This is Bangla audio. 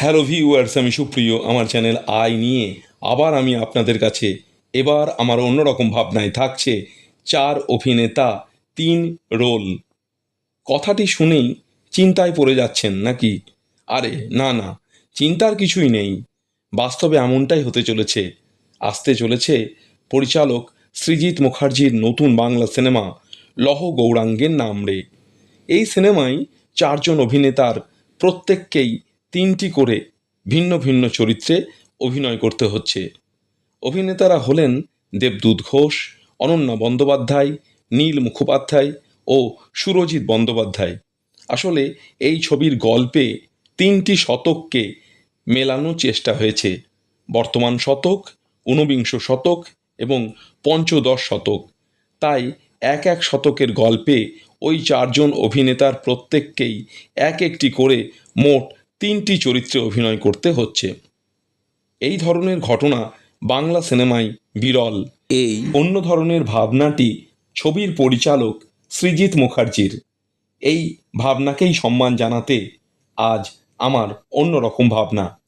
হ্যালো ভিউয়ার্স, আমি সুপ্রিয় আমার চ্যানেল আই নিয়ে আবার আমি আপনাদের কাছে এবার আমার অন্যরকম ভাবনায় থাকছে চার অভিনেতা, তিন রোল। কথাটি শুনেই চিন্তায় পড়ে যাচ্ছেন নাকি? আরে, না না, চিন্তার কিছুই নেই। বাস্তবে এমনটাই হতে চলেছে, আসতে চলেছে পরিচালক সৃজিৎ মুখার্জির নতুন বাংলা সিনেমা লহ গৌরাঙ্গের নাম রে। এই সিনেমায় চারজন অভিনেতার প্রত্যেককেই তিনটি করে ভিন্ন ভিন্ন চরিত্রে অভিনয় করতে হচ্ছে। অভিনেতারা হলেন দেবদূত ঘোষ, অনন্যা বন্দ্যোপাধ্যায়, নীল মুখোপাধ্যায় ও সুরজিৎ বন্দ্যোপাধ্যায়। আসলে এই ছবির গল্পে তিনটি শতককে মেলানোর চেষ্টা হয়েছে। বর্তমান শতক, ঊনবিংশ শতক এবং পঞ্চদশ শতক। তাই এক এক শতকের গল্পে ওই চারজন অভিনেতার প্রত্যেককেই এক একটি করে মোট তিনটি চরিত্রে অভিনয় করতে হচ্ছে। এই ধরনের ঘটনা বাংলা সিনেমায় বিরল। এই অন্য ধরনের ভাবনাটি ছবির পরিচালক সৃজিৎ মুখার্জির। এই ভাবনাকেই সম্মান জানাতে আজ আমার অন্যরকম ভাবনা।